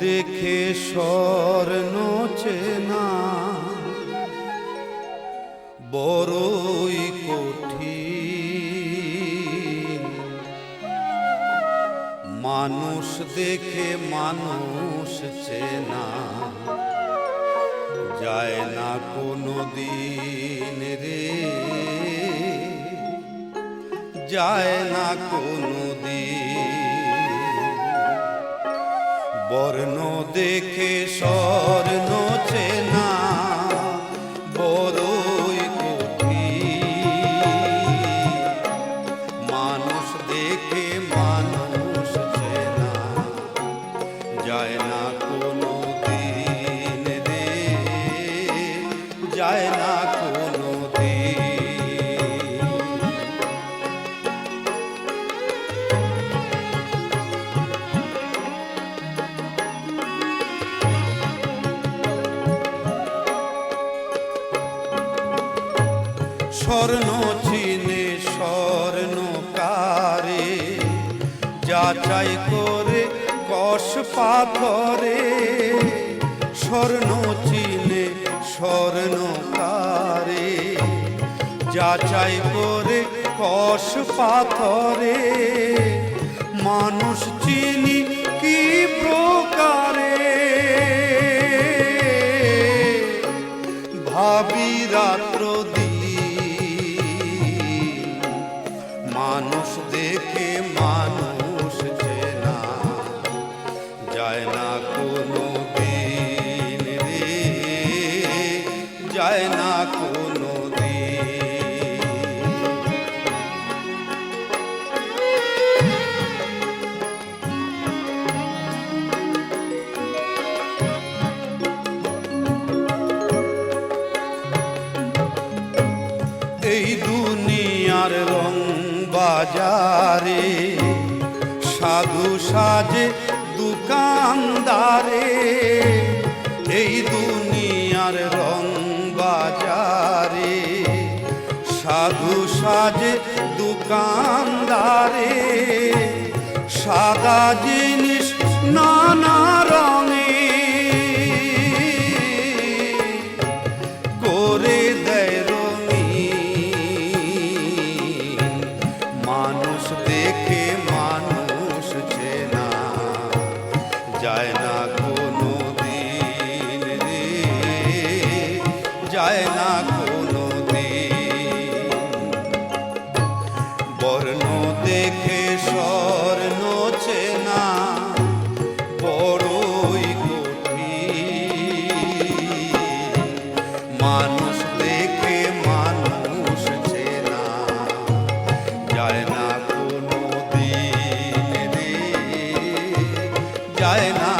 দেখে স্বর্ণ চেনা। বড়ই কঠিন। মানুষ দেখে মানুষ চেনা। যায় না কোনো দিন রে। যায় না কোনো বর্ণ দেখে স্বর্ণ স্বর্ণ চিনে, স্বর্ণ কারে। যাচাই করে কষ পাথরে। স্বর্ণ চিনে, স্বর্ণ কারে। যাচাই করে কষ পাথরে। মানুষ চিনি কি প্রকারে? ভাবি রাত্র দিন মানুষ দেখে মানুষ চেনা। যায় না কোনো দিন রে। যায় না কোনো এই দুনিয়ার রং বাজারে। সাধু সাজে দোকানদারে। এই দুনিয়ার রং বাজারে। সাধু সাজে দোকানদারে। সাদা জিনিস নানা যায় না কোনো বর্ণ দেখে স্বর্ণ চেনা বড়ই কঠিন। মানুষ দেখে মানুষ চেনা যায় না কোনো দিন যায় না